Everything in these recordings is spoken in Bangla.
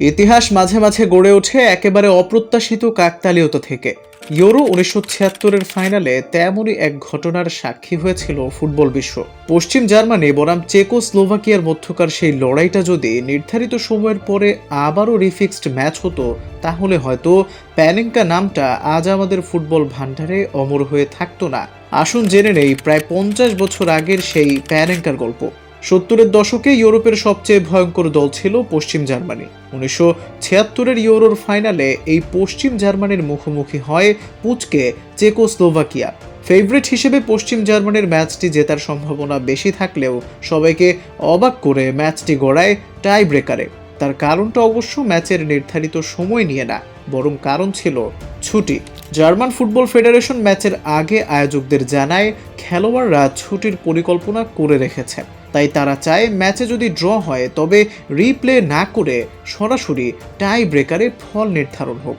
ইতিহাস মাঝে মাঝে গড়ে ওঠে একেবারে অপ্রত্যাশিত কাকতালীয়তা থেকে। ইউরো উনিশশো ছিয়াত্তরের ফাইনালে তেমনই এক ঘটনার সাক্ষী হয়েছিল ফুটবল বিশ্ব। পশ্চিম জার্মানি বনাম চেকো স্লোভাকিয়ার মধ্যকার সেই লড়াইটা যদি নির্ধারিত সময়ের পরে আবারও রিফিক্সড ম্যাচ হতো, তাহলে হয়তো প্যানেঙ্কা নামটা আজ আমাদের ফুটবল ভান্ডারে অমর হয়ে থাকতো না। আসুন জেনে নেই, প্রায় পঞ্চাশ বছর আগের সেই প্যানেঙ্কার গল্প। সত্তরের দশকে ইউরোপের সবচেয়ে ভয়ঙ্কর দল ছিল পশ্চিম জার্মানি। উনিশশো ছিয়াত্তরের ইউরোর ফাইনালে এই পশ্চিম জার্মানির মুখোমুখি হয় পুচকে চেকোস্লোভাকিয়া। ফেভারিট হিসেবে পশ্চিম জার্মানির ম্যাচটি জেতার সম্ভাবনা বেশি থাকলেও সবাইকে অবাক করে ম্যাচটি গড়ায় টাই ব্রেকারে তার কারণটা অবশ্য ম্যাচের নির্ধারিত সময় নিয়ে না, বরং কারণ ছিল ছুটি। জার্মান ফুটবল ফেডারেশন ম্যাচের আগে আয়োজকদের জানায়, খেলোয়াড়রা ছুটির পরিকল্পনা করে রেখেছেন। তাই তারা চায় ম্যাচে যদি ড্র হয়, তবে রিপ্লে না করে সরাসরি টাই ব্রেকারে ফল নির্ধারণ হোক।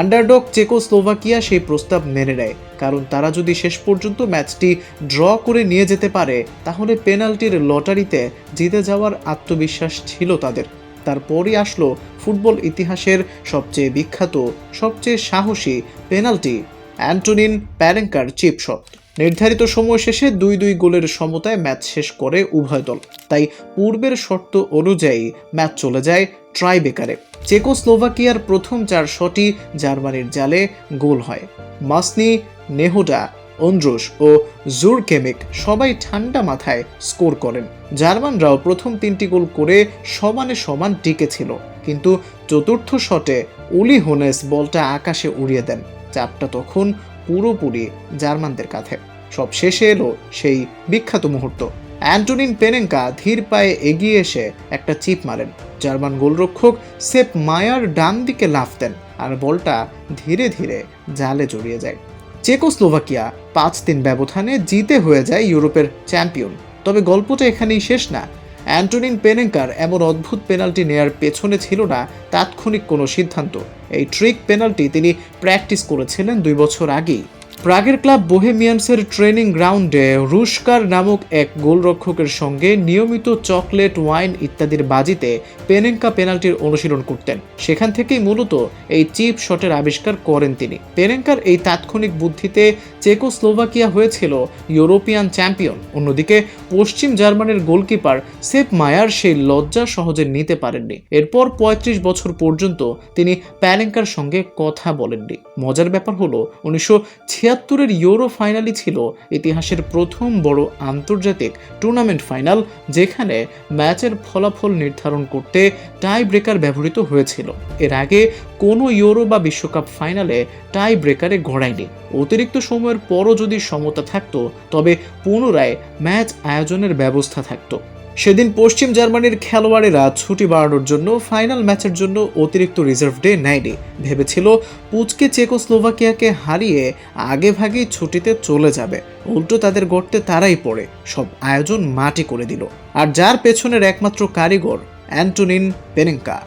আন্ডারডগ চেকোস্লোভাকিয়া সেই প্রস্তাব মেনে নেয়, কারণ তারা যদি শেষ পর্যন্ত ম্যাচটি ড্র করে নিয়ে যেতে পারে, তাহলে পেনাল্টির লটারিতে জিতে যাওয়ার আত্মবিশ্বাস ছিল তাদের। তারপরই আসলো ফুটবল ইতিহাসের সবচেয়ে বিখ্যাত, সবচেয়ে সাহসী পেনাল্টি, অ্যান্টোনিন প্যারেঙ্কার চিপ শট নির্ধারিত সময় শেষে দুই দুই গোলের সমতায় ম্যাচ শেষ করে উভয় দল। তাই পূর্বের শর্ত অনুযায়ী ম্যাচ চলে যায় ট্রাইবেকারে। চেকোস্লোভাকিয়ার প্রথম চার শটই জার্মানির জালে গোল হয়। মাসনি, নেহোডা, অন্দ্রোস ও জুরকেমিক সবাই ঠান্ডা মাথায় স্কোর করেন। জার্মানরাও প্রথম তিনটি গোল করে সমানে সমান টিকে ছিল। কিন্তু চতুর্থ শটে উলি হোনেস বলটা আকাশে উড়িয়ে দেন। চাপটা তখন পুরোপুরি জার্মানদের কাঁধে। সব শেষে এলো সেই বিখ্যাত মুহূর্ত। অ্যান্টনিন পেনেঙ্কা ধীর পায়ে এগিয়ে এসে একটা চিপ মারেন। জার্মান গোলরক্ষক সেপ মায়ার ডান দিকে লাফ দেন আর বলটা ধীরে ধীরে জালে জড়িয়ে যায়। চেকোস্লোভাকিয়া পাঁচ তিন ব্যবধানে জিতে হয়ে যায় ইউরোপের চ্যাম্পিয়ন। তবে গল্পটা এখানেই শেষ না। অ্যান্টনিন পেনেঙ্কার এমন অদ্ভুত পেনাল্টি নেয়ার পেছনে ছিল না তাৎক্ষণিক কোনো সিদ্ধান্ত। এই ট্রিক পেনাল্টি তিনি প্র্যাকটিস করেছিলেন দুই বছর আগেই প্রাগের ক্লাব বোহেমিয়ান্সের ট্রেনিং গ্রাউন্ডে রুশকার নামক এক গোলরক্ষকের সঙ্গে নিয়মিত চকলেট, ওয়াইন ইত্যাদির বাজিতে পেনেঙ্কা পেনাল্টির অনুশীলন করতেন। সেখান থেকেই মূলত এই চিপ শটের আবিষ্কার করেন তিনি। পেনেঙ্কার এই তাৎক্ষণিক বুদ্ধিতে চেকোস্লোভাকিয়া হয়েছিল ইউরোপিয়ান চ্যাম্পিয়ন। অন্যদিকে পশ্চিম জার্মানির গোলকিপার সেপ মায়ার সেই লজ্জা সহজে নিতে পারেননি। এরপর ৩৫ বছর পর্যন্ত তিনি প্যানেঙ্কার সঙ্গে কথা বলেননি। মজার ব্যাপার হলো, উনিশশো ছিয়াত্তরের ইউরো ফাইনালই ছিল ইতিহাসের প্রথম বড় আন্তর্জাতিক টুর্নামেন্ট ফাইনাল, যেখানে ম্যাচের ফলাফল নির্ধারণ করতে টাই ব্রেকার ব্যবহৃত হয়েছিল। এর আগে কোনো ইউরো বা বিশ্বকাপ ফাইনালে টাই ব্রেকারে গড়ায়নি। অতিরিক্ত সময়ের পরও যদি সমতা থাকতো, তবে পুনরায় ম্যাচ আয়োজনের ব্যবস্থা থাকতো। সেদিন পশ্চিম জার্মানির খেলোয়াড়েরা ছুটি বাড়ানোর জন্য ফাইনাল ম্যাচের জন্য অতিরিক্ত রিজার্ভ ডে নেয়নি। ভেবেছিল পুচকে চেকোস্লোভাকিয়াকে হারিয়ে আগে ভাগেই ছুটিতে চলে যাবে। উল্টো তাদের গড়তে তারাই পড়ে। সব আয়োজন মাটি করে দিল। আর যার পেছনের একমাত্র কারিগর, অ্যান্টোনিন পেনেঙ্কা